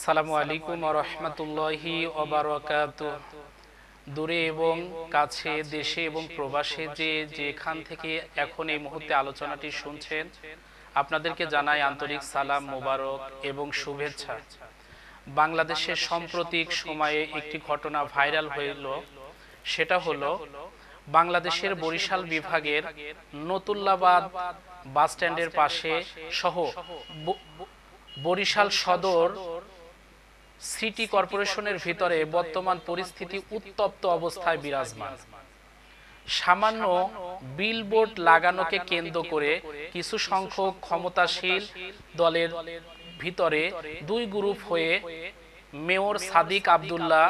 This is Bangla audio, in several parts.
সালামু আলাইকুম রহমতুল্লাহি ওবারকাত দূরে এবং কাছে, দেশে এবং প্রবাসে যে যেখান থেকে এখন এই মুহূর্তে আলোচনাটি শুনছেন, আপনাদেরকে জানাই আন্তরিক সালাম, মোবারক এবং শুভেচ্ছা। বাংলাদেশের সাম্প্রতিক সময়ে একটি ঘটনা ভাইরাল হইল। সেটা হলো, বাংলাদেশের বরিশাল বিভাগের নতুল্লাবাদ বাস স্ট্যান্ডের পাশে সহ বরিশাল সদর সিটি কর্পোরেশনের ভিতরে বর্তমান পরিস্থিতি উত্তপ্ত অবস্থায় বিরাজমান। সামান্য বিলবোর্ড লাগানোকে কেন্দ্র করে কিছু সংখ্যক ক্ষমতাশীল দলের ভিতরে দুই গ্রুপ হয়ে মেয়র সাদিক আব্দুল্লাহ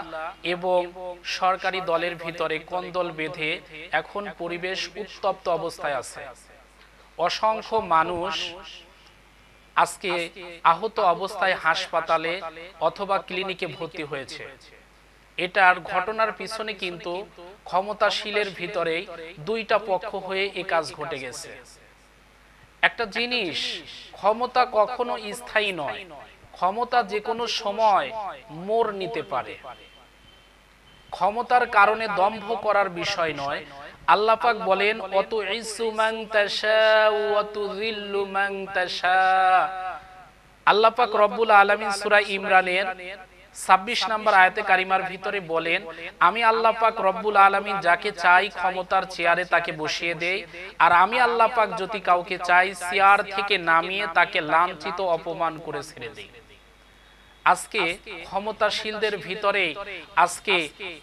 এবং সরকারি দলের ভিতরে কন্দল বেঁধে এখন পরিবেশ উত্তপ্ত অবস্থায় আছে। অসংখ্য মানুষ আজকে আহত অবস্থায় হাসপাতালে অথবা ক্লিনিকে ভর্তি হয়েছে। এটার ঘটনার পিছনে কিন্তু ক্ষমতাশীলের ভিতরেই দুইটা পক্ষ হয়ে এ কাজ ঘটে গেছে। একটা জিনিস, ক্ষমতা কখনো স্থায়ী নয়, ক্ষমতা যে কোনো সময় মোর নিতে পারে। ক্ষমতার কারণে দম্ভ করার বিষয় নয় আল্লাহ পাক বলেন অত ইসু তাশা ওয়া তুযিল্লু তাশা। আল্লাহ পাক রব্বুল আলামিন সূরা ইমরানের 26 নম্বর আয়াতে কারিমার ভিতরে বলেন আমি আল্লাহ পাক রব্বুল আলামিন যাকে চাই ক্ষমতার চেয়ারে তাকে বসিয়ে দেই আর আমি আল্লাহ পাক যদি কাউকে চাই চেয়ার থেকে নামিয়ে তাকে লাঞ্ছিত অপমান করে ছেড়ে দেই। আজকে ক্ষমতাশীলদের ভিতরে আজকে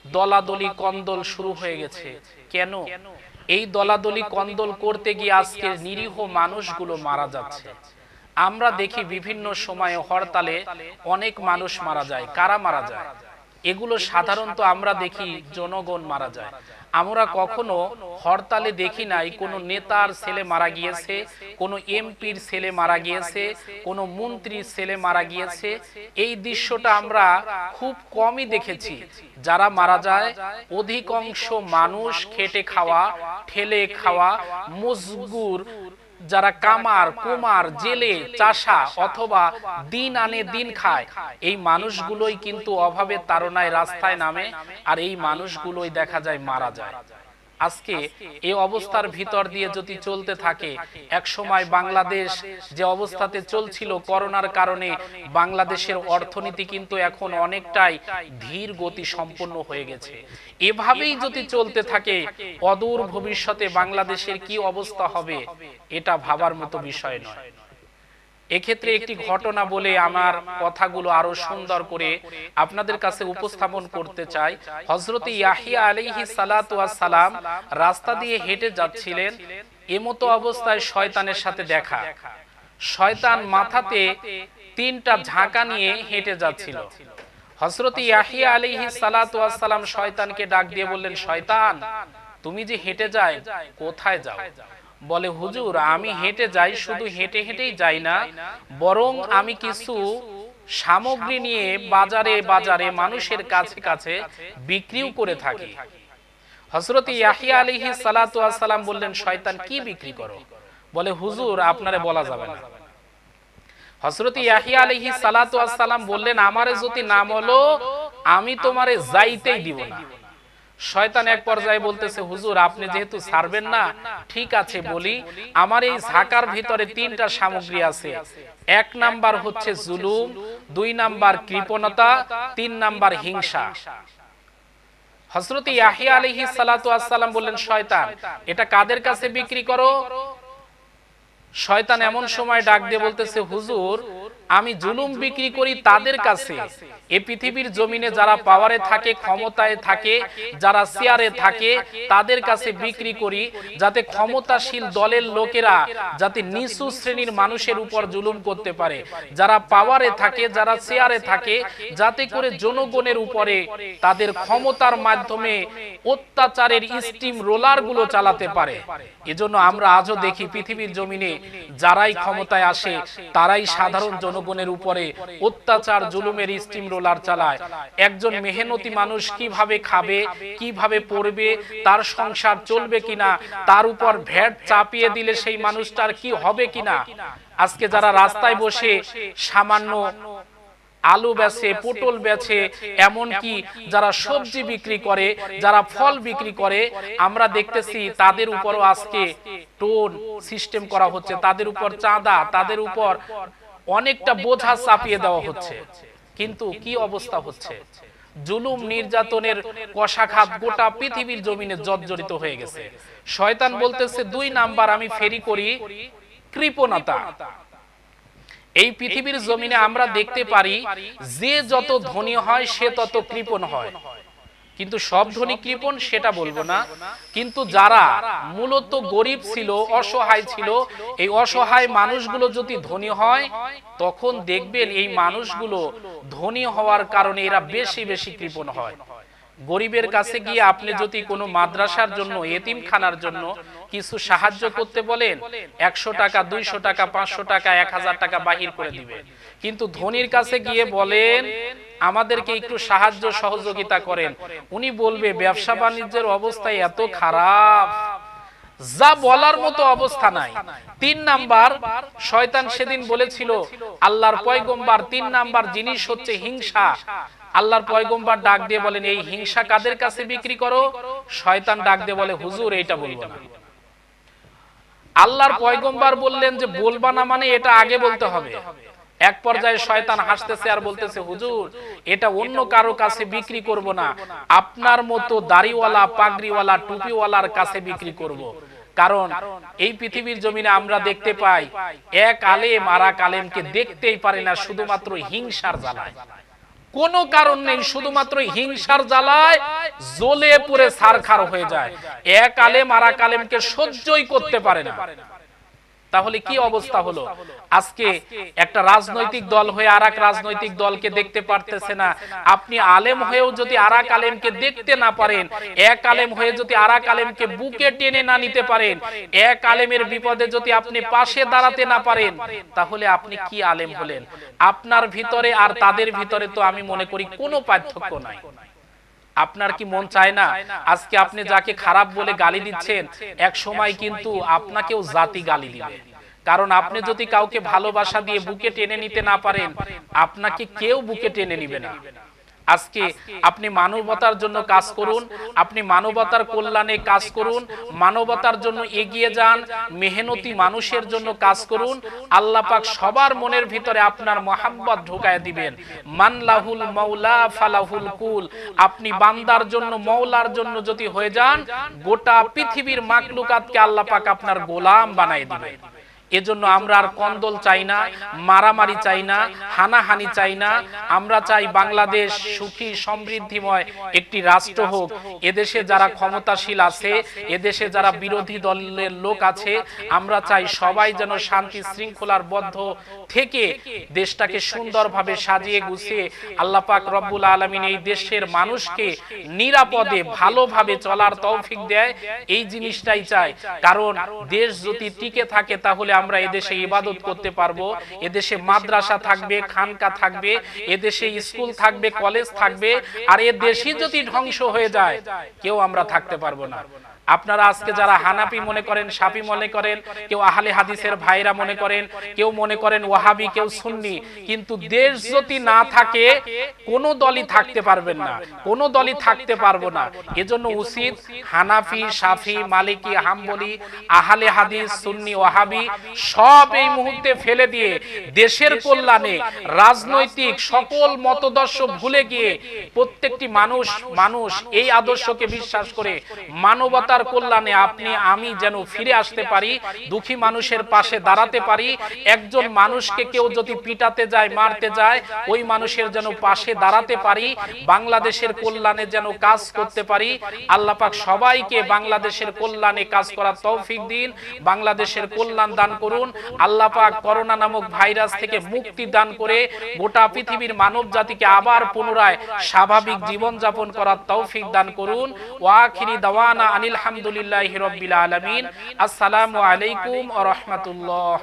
দলাদলি কন্দল শুরু হয়ে গেছে। কেন? এই দলাদলি কন্দল করতে গিয়ে আজকে নিরীহ মানুষগুলো মারা যাচ্ছে। আমরা দেখি বিভিন্ন সময়ে হরতালে অনেক মানুষ মারা যায়। কারা মারা যায়? এগুলো সাধারণত আমরা দেখি জনগণ মারা যায়। আমরা কখনো হরতালে দেখি নাই কোনো নেতার ছেলে মারা গিয়েছে কোনো এমপির ছেলে মারা গিয়েছে কোনো মন্ত্রীর ছেলে মারা গিয়েছে। এই দৃশ্যটা আমরা খুব কমই দেখেছি। যারা মারা যায় অধিকাংশ মানুষ খেটে খাওয়া ঠেলে খাওয়া মজগুর যারা কামার কুমার জেলে চাষা অথবা দিন আনে দিন খায় এই মানুষগুলোই কিন্তু অভাবের তারনায় রাস্তায় নামে আর এই মানুষগুলোই দেখা যায় মারা যায়। আজকে এই অবস্থার ভিতর দিয়ে যদি চলতে থাকে এক সময় বাংলাদেশ যে অবস্থাতে চলছিল করোনার কারণে, বাংলাদেশের অর্থনীতি কিন্তু এখন অনেকটাই ধীর গতি সম্পন্ন হয়ে গেছে। এভাবেই যদি চলতে থাকে, অদূর ভবিষ্যতে বাংলাদেশের কি অবস্থা হবে, এটা ভাবার মতো বিষয় নয়। এক্ষেত্রে একটি ঘটনা বলে আমার কথাগুলো আরও সুন্দর করে আপনাদের কাছে উপস্থাপন করতে চাই। হজরত ইয়াহিয়া সালাতু সালাম রাস্তা দিয়ে হেঁটে যাচ্ছিলেন। এমতো অবস্থায় শয়তানের সাথে দেখা। শয়তান মাথাতে তিনটা ঝাঁকা নিয়ে হেঁটে যাচ্ছিল। হজরত ইয়াহিয়া সালাতু সালাম শয়তানকে ডাক দিয়ে বললেন শয়তান তুমি যে হেঁটে যায় কোথায় যাও? বলে, হুজুর, আমি হেঁটে যাই, শুধু হেঁটে হেঁটেই যাই না, বরং আমি কিছু সামগ্রী নিয়ে বাজারে বাজারে মানুষের কাছে কাছে বিক্রিও করে থাকি। ইয়াহিয়া আলিহি সালাতু সালাম বললেন, শয়তান, কি বিক্রি করো? বলে, হুজুর, আপনারে বলা যাবে না। হজরত ইয়াহিয়া আলিহি সালাম বললেন, আমারে যদি নাম হলো, আমি তোমারে যাইতেই দিব না। শয়তান এক পর্যায়ে বলতেছে, হুজুর, আপনি যেহেতু ছাড়বেন না, ঠিক আছে বলি, আমার এই ঝাকার ভিতরে তিনটা সামগ্রী আছে। এক নাম্বার হচ্ছে জুলুম, দুই নাম্বার কৃপণতা, তিন নাম্বার হিংসা। হজরত ইয়াহিয়া আলহি সালাম বললেন, শয়তান, এটা কাদের কাছে বিক্রি করো? শয়তান এমন সময় ডাক দিয়ে বলতেছে, হুজুর আমি জুলুম বিক্রি করি তাদের কাছে। এই পৃথিবীর জমিনে যারা পাওয়ারে থাকে, ক্ষমতায় থাকে, যারা চেয়ারে থাকে, তাদের কাছে বিক্রি করি যাতে ক্ষমতাশীল দলের লোকেরা যাতে নিচু শ্রেণির মানুষের উপর জুলুম করতে পারে। যারা পাওয়ারে থাকে, যারা চেয়ারে থাকে, যাতে করে জনগণের উপরে তাদের ক্ষমতার মাধ্যমে অত্যাচারের স্টিম রোলারগুলো চালাতে পারে। এজন্য আমরা আজও দেখি পৃথিবীর জমিনে যারাই ক্ষমতায় আসে, তারাই সাধারণ জনগণের উপরে অত্যাচার, জুলুমের স্টিম রোলার চালায়। একজন মেহনতি মানুষ কীভাবে খাবে, কীভাবে পড়বে, তার সংসার চলবে কিনা, তার উপর ভ্যাট চাপিয়ে দিলে সেই মানুষটার কি হবে কিনা? আজকে যারা রাস্তায় বসে সামান্য আলু বেচে পটল বেচে এমনকি যারা সবজি বিক্রি করে, যারা ফল বিক্রি করে, আমরা দেখতেছি তাদের উপরও আজকে টোন সিস্টেম করা হচ্ছে। তাদের উপর চাঁদা, তাদের উপর অনেকটা বোঝা চাপিয়ে দেওয়া হচ্ছে। কিন্তু কি অবস্থা হচ্ছে? জুলুম নির্যাতনের কষাঘাত গোটা পৃথিবীর জমিনে জর্জরিত হয়ে গেছে। শয়তান বলতেছে দুই নাম্বার আমি ফেরি করি কৃপণতা। এই পৃথিবীর জমিনে আমরা দেখতে পারি যে যত ধনী হয় সে তত কৃপণ হয়। কিন্তু সব ধনী কৃপণ সেটা বলব না। কিন্তু যারা মূলত গরিব ছিল অসহায় ছিল এই অসহায় মানুষগুলো যদি ধনী হয় তখন দেখবেন এই মানুষগুলো ধনী হওয়ার কারণে এরা বেশি বেশি কৃপণ হয়। গরিবের কাছে গিয়ে আপনি যদি কোনো মাদ্রাসার জন্য এতিমখানার জন্য কিছু সাহায্য করতে বলেন একশো টাকা দুইশো টাকা পাঁচশো টাকা এক হাজার টাকা বাহির করে দিবে কিন্তু ধনির কাছে গিয়ে বলেন আমাদেরকে একটু সাহায্য সহযোগিতা করেন। উনি বলবে ব্যবসা বাণিজ্যের অবস্থা এত খারাপ। যা বলার মতো অবস্থা নাই। তিন নাম্বার শয়তান সেদিন বলেছিল আল্লাহর পয়গম্বার তিন নাম্বার জিনিস হচ্ছে হিংসা আল্লাহর পয়গম্বার ডাক দিয়ে বলেন, এই হিংসা কাদের কাছে বিক্রি করো? শয়তান ডাক দিয়ে বলে, হুজুর, এইটা বলব না। আল্লাহর পয়গম্বার বললেন যে, বলবা না মানে এটা আগে বলতে হবে। এক পর্যায়ে শয়তান হাসতেছে আর বলতেছে, হুজুর, এটা অন্য কারও কাছে বিক্রি করব না। আপনার মতো দাড়িওয়ালা, পাগড়িওয়ালা, টুপিওয়ালার কাছে বিক্রি করব। কারণ এই পৃথিবীর জমিনে আমরা দেখতে পাই, এক আলেম আর এক আলেমকে দেখতেই পারে না, শুধুমাত্র হিংসার জ্বালায়। কোনো কারণ নেই, শুধুমাত্র হিংসার জ্বালায় জ্বলে পুরে সারখার হয়ে যায়। এক আলেম আর এক আলেমকে সহ্যই করতে পারে না। তাহলে কি অবস্থা হলো? আজকে একটা রাজনৈতিক দল হয়ে আর রাজনৈতিক দলকে দেখতে পারতেছে না। আপনি আলেম হয়েও যদি আর আলেমকে দেখতে না পারেন এক আলেম হয়ে যদি আর আলেমকে বুকে টেনে না নিতে পারেন এক আলেমের বিপদে যদি আপনি পাশে দাঁড়াতে না পারেন তাহলে আপনি কি আলেম হলেন? আপনার ভিতরে আর তাদের ভিতরে তো আমি মনে করি কোনো পার্থক্য নাই। আপনার কি মন চায় না? আজকে আপনি যাকে খারাপ বলে গালি দিচ্ছেন এক সময় কিন্তু আপনাকেও জাতি গালি দিবে। কারণ আপনি যদি কাউকে ভালোবাসা দিয়ে বুকে টেনে নিতে না পারেন আপনাকে কেউ বুকে টেনে নিবে না। আজকে আপনি মানবতার জন্য কাজ করুন, আপনি মানবতার কল্যাণে কাজ করুন, মানবতার জন্য এগিয়ে যান, মেহনতি মানুষের জন্য কাজ করুন, আল্লাহ পাক সবার মনের ভিতরে আপনার মোহাম্মত ঢুকায় দিবেন। মানলাহুল মাওলা ফালাহুল কুল। আপনি বান্দার জন্য মৌলার জন্য যদি হয়ে যান, গোটা পৃথিবীর মাকলুকাতকে আল্লাহ পাক আপনার গোলাম বানায় দিবেন। এজন্য আমরা আর কন্দল চাই না, মারামারি চাই না, হানাহানি চাই না। আমরা চাই বাংলাদেশ সুখী, সমৃদ্ধিময় একটি রাষ্ট্র হোক। এদেশে যারা ক্ষমতাশীল আছে, এদেশে যারা বিরোধী দলের লোক আছে, আমরা চাই সবাই যেন শান্তি শৃঙ্খলার বদ্ধ থেকে দেশটাকে সুন্দরভাবে সাজিয়ে গুছিয়ে আল্লাহ পাক রব্বুল আলমিন এই দেশের মানুষকে নিরাপদে, ভালোভাবে চলার তৌফিক দেয়। এই জিনিসটাই চাই। কারণ দেশ যদি টিকে থাকে তাহলে আমরা এদেশে ইবাদত করতে পারব এদেশে মাদ্রাসা থাকবে খানকা থাকবে এদেশে স্কুল থাকবে কলেজ থাকবে আর এ দেশই যদি ধ্বংস হয়ে যায় কেউ আমরা থাকতে পারব না। আপনারা আজকে যারা হানাপি মনে করেন সাপি মনে করেন, কেউ আহলে হাদিসের ভাইরা মনে করেন, কেউ মনে করেন ওয়াহাবি, কেউ সুন্নি, কিন্তু দেশ যদি না থাকে, কোন দলই থাকতে পারবেন না, কোন দলই থাকতে পারব না। এজন্য উচিত হানাফি, সাফি, মালিকি, হাম্বলি, আহলে হাদিস, সুন্নি, ওয়াহাবি, সব এই মুহূর্তে ফেলে দিয়ে দেশের কল্যাণে রাজনৈতিক সকল মতদর্শ ভুলে গিয়ে প্রত্যেকটি মানুষ মানুষ এই আদর্শকে বিশ্বাস করে মানবতার মানবতার কল্যাণে আপনি, আমি যেন ফিরে আসতে পারি, দুঃখী মানুষের পাশে দাঁড়াতে পারি, একজন মানুষকে কেউ যদি পিটাতে যায়, মারতে যায়, ওই মানুষের যেন পাশে দাঁড়াতে পারি, বাংলাদেশের কল্যাণে যেন কাজ করতে পারি, আল্লাহ পাক সবাইকে বাংলাদেশের কল্যাণে কাজ করার তৌফিক দিন, বাংলাদেশের কল্যাণ দান করুন, আল্লাহ পাক করোনা নামক ভাইরাস থেকে মুক্তি দান করে গোটা পৃথিবীর মানব জাতিকে আবার পুনরায় স্বাভাবিক জীবন যাপন করার তৌফিক দান করুন। ওয়াখিরি দাওয়ানা আনিল আলহামদুলিল্লাহ হিরবিল আলমিন। আসসালামু আলাইকুম রহমতুল্লাহ।